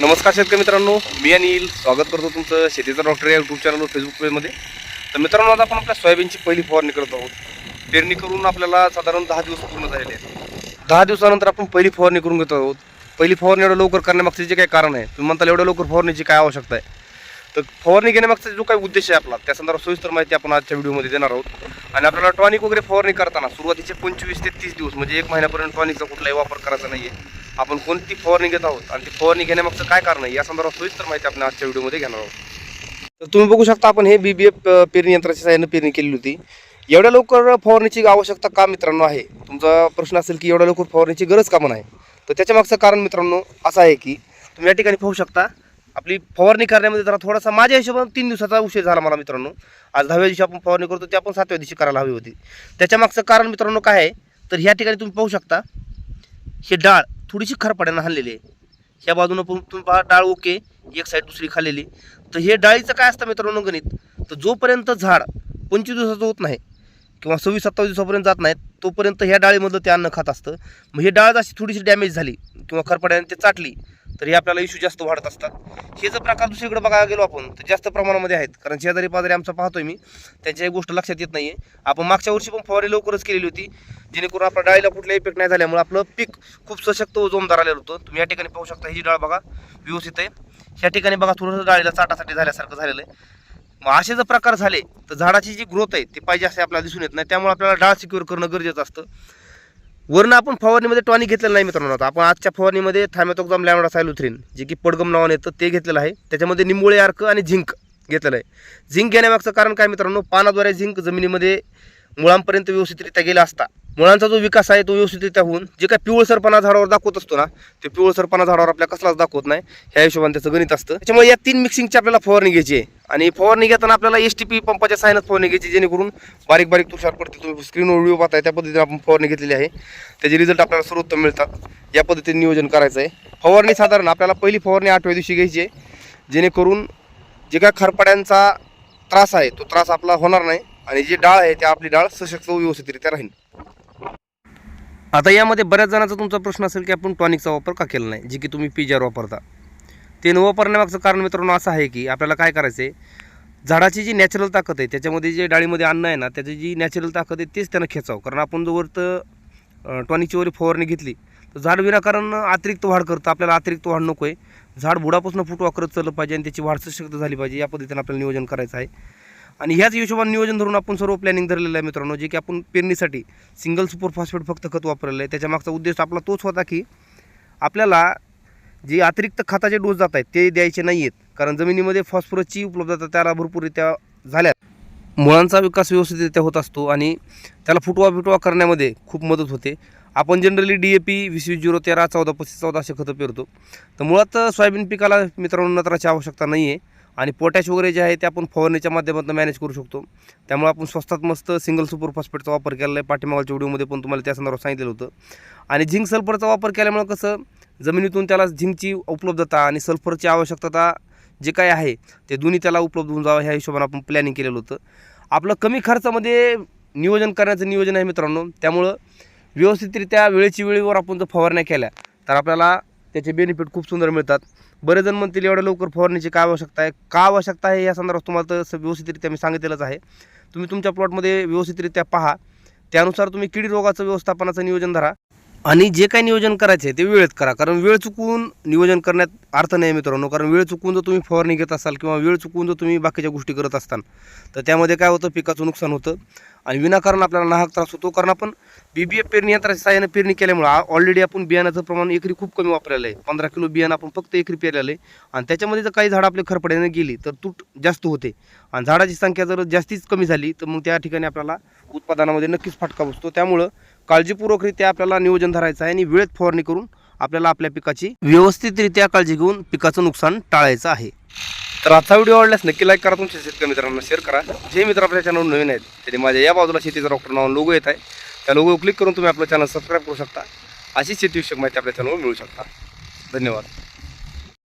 नमस्कार शेतकरी मित्रांनो मी अनिल. स्वागत करतो तुमचं शेतीचा डॉक्टर या यूट्यूब चॅनलवर फेसबुक पेजमध्ये तर मित्रांनो आता आपण आपल्या सोयाबीनची पहिली फवारणी करत आहोत. पेरणी करून आपल्याला साधारण दहा दिवस पूर्ण झालेले आहेत. दहा दिवसानंतर आपण पहिली फवारणी करून घेतो आहोत. पहिली फवारणी एवढं लवकर करण्यामागचे जे काही कारण आहे तुम्ही म्हणताल एवढ्या लवकर फवारणीची काय आवश्यकता आहे? तर फवारणी घेण्यामागचा जो काही उद्देश आहे आपला त्या संदर्भात सविस्तर माहिती आपण आजच्या व्हिडिओमध्ये देणार आहोत. आणि आपल्याला टॉनिक वगैरे फवारणी करताना सुरुवातीचे पंचवीस ते तीस दिवस म्हणजे एक महिन्यापर्यंत टॉनिकचा कुठलाही वापर करायचा नाही आहे आपण कोणती फवारणी घेत आहोत आणि ती फवारणी घेण्यामागचं काय कारण आहे या संदर्भात सविस्तर माहिती आपण आजच्या व्हिडिओमध्ये घेणार आहोत. तर तुम्ही बघू शकता आपण हे बी बी एफ पेरणी यंत्राच्या साह्यानं पेरणी केलेली होती. एवढ्या लवकर फवारणीची आवश्यकता का मित्रांनो आहे? तुमचा प्रश्न असेल की एवढ्या लवकर फवारणीची गरज का पण आहे? तर त्याच्यामागचं कारण मित्रांनो असं आहे की तुम्ही या ठिकाणी पाहू शकता आपली फवारणी करण्यामध्ये जरा थोडासा माझ्या हिशोबाने तीन दिवसाचा उशीर झाला मला मित्रांनो. आज दहाव्या दिवशी आपण फवारणी करतो ते आपण सातव्या दिवशी करायला हवी होती. त्याच्या मागचं कारण मित्रांनो काय आहे? तर ह्या ठिकाणी तुम्ही पाहू शकता हे डाळ थोडीशी खरपाड्यानं हल्लेली आहे. ह्या बाजूनं पण तुम्ही पहा डाळ ओके एक साईड दुसरी खाल्लेली. तर हे डाळीचं काय असतं मित्रांनो गणित? तर जोपर्यंत झाड पंचवीस दिवसाचं होत नाही किंवा सव्वीस सत्तावीस दिवसापर्यंत जात नाहीत तोपर्यंत ह्या डाळीमधलं ते अन्न खात असतं. मग हे डाळ अशी थोडीशी डॅमेज झाली किंवा खरपाड्याने ते चाटली तर हे आपल्याला इश्यू जास्त वाढत असतात. हे जर प्रकार दुसरीकडे बघायला गेलो आपण तर जास्त प्रमाणामध्ये आहेत. कारण शेजारी पाजारी आमचा पाहतोय मी. त्यांच्या एक गोष्ट लक्षात येत नाहीये. आपण मागच्या वर्षी पण फवारी लवकरच केलेली होती जेणेकरून आपल्या डाळीला कुठला इफेक्ट नाही झाल्यामुळे आपलं पीक खूप सशक्त व जोमदार आलेलं होतं. तुम्ही या ठिकाणी पाहू शकता ही डाळ बघा व्यवस्थित आहे. ह्या ठिकाणी बघा थोडंसं डाळीला चाटासाठी झाल्यासारखं झालेलं आहे. मग असे जर प्रकार झाले तर झाडाची जी ग्रोथ आहे ती पाहिजे असे आपल्याला दिसून येत नाही. त्यामुळे आपल्याला डाळ सिक्युअर करणं गरजेचं असतं. वरनं आपण फवारणीमध्ये टॉनिक घेतलेलं नाही मित्रांनो आता. आपण आजच्या फवारणीमध्ये थायमॅथोक्झाम लॅमडा सायलुथ्रीन जे की पडगम नावाने येतं ते घेतलेलं आहे. त्याच्यामध्ये निंबोळे अर्क आणि झिंक घेतलेलं आहे. झिंक घेण्यामागचं कारण काय मित्रांनो? पानाद्वारे झिंक जमिनीमध्ये मुळांपर्यंत व्यवस्थितरित्या गेला असता. मुळांचा जो विकास आहे तो व्यवस्थितरित्या होऊन जे काय पिवळसरपणा झाडावर दाखवत असतो ना ते पिवळसरपणा झाडावर आपल्या कसलाच दाखवत नाही. ह्या हिशोबाने त्याचं गणित असतं. त्याच्यामुळे या तीन मिक्सिंगची आपल्याला फवारणी घ्यायची आहे. आणि फवारणी घेताना आपल्याला एस टी पी पंपाच्या सायनच फवारणी घ्यायची जेणेकरून बारीक बारीक तुषार पडतील. तुम्ही स्क्रीनवर व्हिडिओ पाहताय त्या पद्धतीने आपण फवारणी घेतलेली आहे. त्याचे रिझल्ट आपल्याला सर्वोत्तम मिळतात. या पद्धतीने नियोजन करायचं आहे. फवारणी साधारण आपल्याला पहिली फवारणी आठव्या दिवशी घ्यायची आहे जेणेकरून जे काय खरपाड्यांचा त्रास आहे तो त्रास आपला होणार नाही. आणि जी डाळ आहे ती आपली डाळ सशक्त व्यवस्थितरित्या राहील. आता यामध्ये बऱ्याच जणांचा तुमचा प्रश्न असेल की आपण टॉनिकचा वापर का केला नाही जे की तुम्ही पिजार वापरता. ते न वापरण्यामागचं कारण मित्रांनो असं आहे की आपल्याला काय करायचं आहे झाडाची जी नॅचरल ताकद आहे त्याच्यामध्ये जे डाळीमध्ये अन्न आहे ना त्याची जी नॅचरल ताकद आहे तेच त्यांना खेचावं. कारण आपण जोवर तर टॉनिकची वरी फवारणी घेतली तर झाड विनाकारण अतिरिक्त वाढ करतं. आपल्याला अतिरिक्त वाढ नको आहे झाड बुडापासून फुटवा करत चाललं पाहिजे आणि त्याची वाढ सशक्त झाली पाहिजे या पद्धतीने आपल्याला नियोजन करायचं आहे. आणि ह्याच हिशोबाने नियोजन धरून आपण सर्व प्लॅनिंग धरलेलं आहे मित्रांनो जे की आपण पेरणीसाठी सिंगल सुपर फॉस्फेट फक्त खत वापरलेलं आहे. त्याच्यामागचा उद्देश आपला तोच होता की आपल्याला जे अतिरिक्त खताचे डोस जात आहेत ते द्यायचे नाही आहेत. कारण जमिनीमध्ये फॉस्फरसची उपलब्धता त्याला भरपूररित्या झाल्या. मुळांचा विकास व्यवस्थितरित्या होत असतो आणि त्याला फुटवा फिटवा करण्यामध्ये खूप मदत होते. आपण जनरली डी ए पी वीस वीस झिरो तेरा चौदा पस्तीस चौदा असे खतं पेरतो. तर मुळात सोयाबीन पिकाला मित्रांनो नत्राची आवश्यकता नाही आहे आणि पोटॅश वगैरे जे आहे ते आपण फवारणीच्या माध्यमातून मॅनेज करू शकतो. त्यामुळे आपण स्वस्तात मस्त सिंगल सुपर फॉस्फेटचा वापर केलेला आहे. पाठीमागच्या व्हिडिओमध्ये पण तुम्हाला त्या संदर्भात सांगितलेलं होतं. आणि झिंक सल्फरचा वापर केल्यामुळे कसं जमिनीतून त्याला झिंकची उपलब्धता आणि सल्फरची आवश्यकता जे काय आहे ते दोन्ही त्याला उपलब्ध होऊन जावं ह्या हिशोबाने आपण प्लॅनिंग केलेलं होतं. आपलं कमी खर्चामध्ये नियोजन करण्याचं नियोजन आहे मित्रांनो. त्यामुळं व्यवस्थितरित्या वेळेची वेळेवर आपण जर फवारण्या केल्या तर आपल्याला त्याचे बेनिफिट खूप सुंदर मिळतात. बरेच जण म्हणतील एवढ्या लवकर फवारणीची काय आवश्यकता आहे? का आवश्यकता आहे? या संदर्भात तुम्हाला तर व्यवस्थितरित्या मी सांगितलेलंच आहे. तुम्ही तुमच्या प्लॉटमध्ये व्यवस्थितरित्या पहा. त्यानुसार तुम्ही किडी रोगाचं व्यवस्थापनाचं नियोजन धरा. आणि जे काही नियोजन करायचे आहे ते वेळेत करा. कारण वेळ चुकवून नियोजन करण्यात अर्थ नाही मित्रांनो. कारण वेळ चुकून जर तुम्ही फवारणी घेत असाल किंवा वेळ चुकून जर तुम्ही बाकीच्या गोष्टी करत असताल तर त्यामध्ये काय होतं? पिकाचं नुकसान होतं. आणि विनाकारण आपल्याला नाहक त्रास होतो. कारण आपण बी बी एफ पेरणी यंत्राच्या साहाय्याने पेरणी केल्यामुळे ऑलरेडी आपण बियाण्याचं प्रमाण एकरी खूप कमी वापरलेलं आहे. पंधरा किलो बियाणं आपण फक्त एकरी पेरलेलं आहे. आणि त्याच्यामध्ये जर काही झाडं आपल्या खरपड्याने गेली तर तूट जास्त होते. आणि झाडाची संख्या जर जास्तीच कमी झाली तर मग त्या ठिकाणी आपल्याला उत्पादनामध्ये नक्कीच फटका बसतो. त्यामुळं काळजीपूर्वकरित्या आपल्याला नियोजन धरायचं आहे आणि वेळेत फवारणी करून आपल्याला आपल्या पिकाची व्यवस्थितरित्या काळजी घेऊन पिकाचं नुकसान टाळायचं आहे. तर आजचा व्हिडिओ आवडल्यास नक्की लाईक करा. तुमच्या शेतकरी मित्रांना शेअर करा. जे मित्र आपल्या चॅनल नवीन आहेत त्यांनी माझ्या या बाजूला शेतीचा डॉक्टर नाव लोगो येत आहे. त्या लोगो क्लिक करून तुम्ही आपलं चॅनल सबस्क्राईब करू शकता. अशी शेतीविषयक माहिती आपल्या चॅनलवर मिळू शकता. धन्यवाद.